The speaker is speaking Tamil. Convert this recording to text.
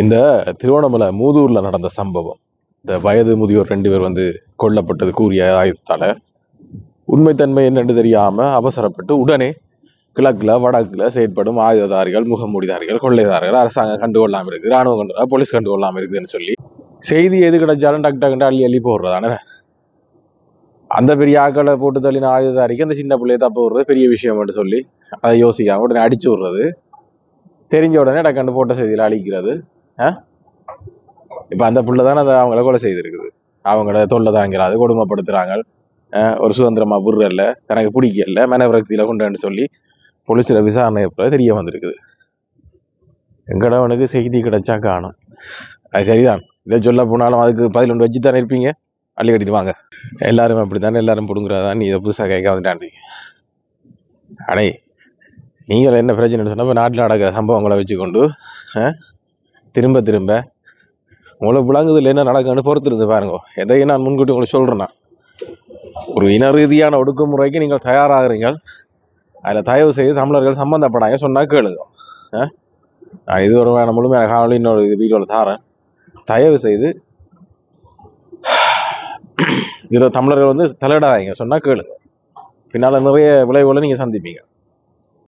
இந்த திருவண்ணாமலை மூதூரில் நடந்த சம்பவம். இந்த வயது முதியோர் ரெண்டு பேர் வந்து கொல்லப்பட்டது கூறிய ஆயுதத்தால் உண்மைத்தன்மை என்னென்று தெரியாமல் அவசரப்பட்டு உடனே கிழக்கில் வடக்கில் செயற்படும் ஆயுததாரிகள் முகமூடிதாரிகள் கொள்ளைதாரிகள் அரசாங்கம் கண்டுகொள்ளாமல் இருக்குது ராணுவம் கண்டு போலீஸ் கண்டுகொள்ளாமல் இருக்குதுன்னு சொல்லி செய்தி எது கிடைச்சாலும் டக்கு டக்குன்னு அள்ளி அள்ளி போடுறதானே? அந்த பெரிய ஆக்களை போட்டு தள்ளின ஆயுததாரிக்கு அந்த சின்ன பிள்ளைய தப்பு விடுறது பெரிய விஷயம்னு சொல்லி அதை யோசிக்காம உடனே அடிச்சு விடுறது. தெரிஞ்ச உடனே டக்கண்டு போட்ட செய்தியில் அழிக்கிறது. இப்போ அந்த புள்ள தானே அதை அவங்கள கொலை செய்திருக்குது. அவங்கள தொல்லை தாங்கிறாது கொடுமைப்படுத்துகிறாங்க ஒரு சுதந்திரமா விடுறல்ல தனக்கு பிடிக்கல மனவிரக்தியில கொண்டு சொல்லி போலீஸில் விசாரணை எப்போ தெரிய வந்திருக்குது. எங்கடவனுக்கு செய்தி கிடைச்சா காணும். அது சரிதான். இதை சொல்ல போனாலும் அதுக்கு பதினொன்று வச்சு தானே இருப்பீங்க? அள்ளி கட்டிட்டு வாங்க. எல்லாரும் அப்படி தானே எல்லாரும் பிடுங்குறதா? நீ இதை புதுசாக கேட்க வந்துட்டான்றீங்க அடே நீங்கள் என்ன பிரச்சனைன்னு சொன்னால் இப்போ நாட்டில் நடக்கிற சம்பவங்களை வச்சுக்கொண்டு ஆ? திரும்ப திரும்ப. உங்களுக்கு விளங்குதில் என்ன நடக்குன்னு பொறுத்திருந்து பாருங்க. எதையும் நான் முன்கூட்டி உங்களுக்கு சொல்கிறேன்னா ஒரு இன ரீதியான ஒடுக்குமுறைக்கு நீங்கள் தயாராகிறீங்க. அதில் தயவு செய்து தமிழர்கள் சம்மந்தப்படாங்க சொன்னால் கேளுங்க. ஆ? நான் இது ஒரு முழுமையான காணொலி இன்னொரு இது வீடியோவில் தாரேன். தயவு செய்து இதில் தமிழர்கள் வந்து தலையிடாதீங்க சொன்னால் கேளுங்க. பின்னால் நிறைய விளைவுகளை நீங்கள் சந்திப்பீங்க.